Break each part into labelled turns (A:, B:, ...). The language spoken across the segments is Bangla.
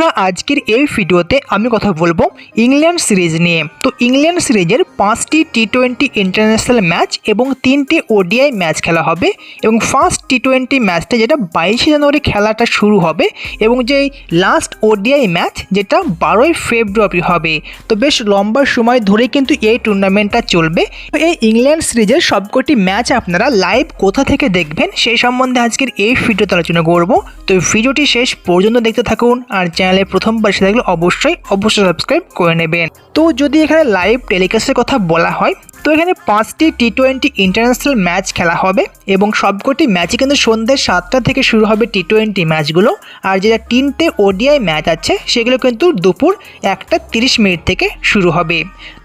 A: বন্ধুরা আজকের এই ভিডিওতে আমি কথা বলব ইংল্যান্ড সিরিজ নিয়ে। তো ইংল্যান্ড সিরিজের পাঁচটি টি টোয়েন্টি ইন্টারন্যাশনাল ম্যাচ এবং তিনটি ওডিআই ম্যাচ খেলা হবে এবং ফার্স্ট টি টোয়েন্টি ম্যাচটা যেটা বাইশে জানুয়ারি খেলাটা শুরু হবে এবং যে লাস্ট ওডিআই ম্যাচ যেটা বারোই ফেব্রুয়ারি হবে। তো বেশ লম্বা সময় ধরে কিন্তু এই টুর্নামেন্টটা চলবে। তো এই ইংল্যান্ড সিরিজের সবকটি ম্যাচ আপনারা লাইভ কোথা থেকে দেখবেন সেই সম্বন্ধে আজকের এই ভিডিওতে আলোচনা করব। তো ভিডিওটি শেষ পর্যন্ত দেখতে থাকুন আর চ্যানেলে প্রথমবার এসে থাকলে অবশ্যই অবশ্যই সাবস্ক্রাইব করে নেবেন। তো যদি এখানে লাইভ টেলিকাস্টের কথা বলা হয় তো এখানে পাঁচটি টি টোয়েন্টি ইন্টারন্যাশনাল ম্যাচ খেলা হবে এবং সবকটি ম্যাচই কিন্তু সন্ধ্যে সাতটা থেকে শুরু হবে টি টোয়েন্টি ম্যাচগুলো আর যেটা তিনটে ওডিআই ম্যাচ আছে, সেগুলো কিন্তু দুপুর একটা তিরিশ মিনিট থেকে শুরু হবে।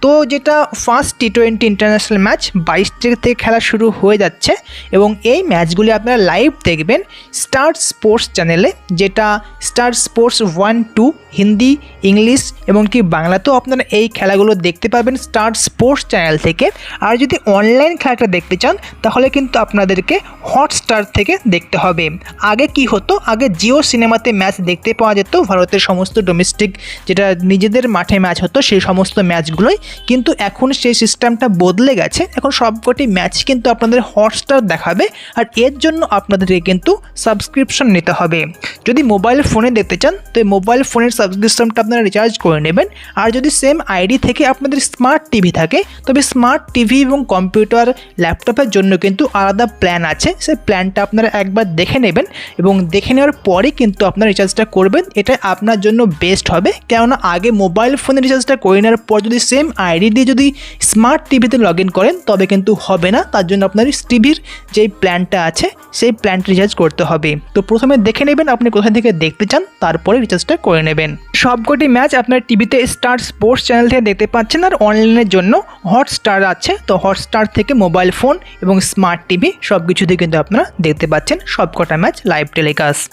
A: তো যেটা first T twenty international match বাইশ তারিখ থেকে খেলা শুরু হয়ে যাচ্ছে এবং এই ম্যাচগুলি আপনারা লাইভ দেখবেন স্টার স্পোর্টস চ্যানেলে যেটা Star Sports one two Hindi, English এবং কি বাংলাতেও আপনারা এই খেলাগুলো দেখতে পাবেন স্টার স্পোর্টস চ্যানেল থেকে। আর যদি অনলাইন খেলাটা দেখতে চান, তাহলে কিন্তু আপনাদেরকে হটস্টার থেকে দেখতে হবে। আগে কি হতো? আগে জিও সিনেমাতে ম্যাচ দেখতে পাওয়া যেত। ভারতের সমস্ত ডোমেস্টিক যেটা নিজেদের মাঠে ম্যাচ হতো, সেই সমস্ত ম্যাচগুলোই কিন্তু এখন সেই সিস্টেমটা বদলে গেছে। এখন সবকটি ম্যাচ কিন্তু আপনাদের হটস্টার দেখাবে। আর এর জন্য আপনাদেরকে কিন্তু সাবস্ক্রিপশন নিতে হবে। যদি মোবাইল ফোনে দেখতে চান, তো মোবাইল ফোনের সাবস্ক্রিপশনটা আপনারা রিচার্জ করে নেবেন। আর যদি সেম আইডি থেকে আপনাদের স্মার্ট টিভি থাকে, তবে স্মার্ট টিভি এবং কম্পিউটার ল্যাপটপের জন্য কিন্তু আলাদা প্ল্যান আছে। সেই প্ল্যানটা আপনারা একবার দেখে নেবেন এবং দেখে নেওয়ার পরে কিন্তু আপনারা রিচার্জটা করবেন। এটা আপনার জন্য বেস্ট হবে। কেননা আগে মোবাইল ফোনে রিচার্জটা করে নেওয়ার পর যদি সেম আইডি দিয়ে যদি স্মার্ট টিভিতে লগ ইন করেন, তবে কিন্তু হবে না। তার জন্য আপনার টিভির যেই প্ল্যানটা আছে, সেই প্ল্যানটা রিচার্জ করতে হবে। তো প্রথমে দেখে নেবেন আপনি কোথা থেকে দেখতে চান, তারপরে রিচার্জটা করে নেবেন। সবকটি ম্যাচ আপনার টিভিতে স্টার স্পোর্টস চ্যানেল থেকে দেখতে পাচ্ছেন আর অনলাইনের জন্য হটস্টার আছে, তো হটস্টার থেকে মোবাইল ফোন এবং স্মার্ট টিভি সব কিছুতে কিন্তু আপনারা দেখতে পাচ্ছেন সবকটা ম্যাচ লাইভ টেলিকাস্ট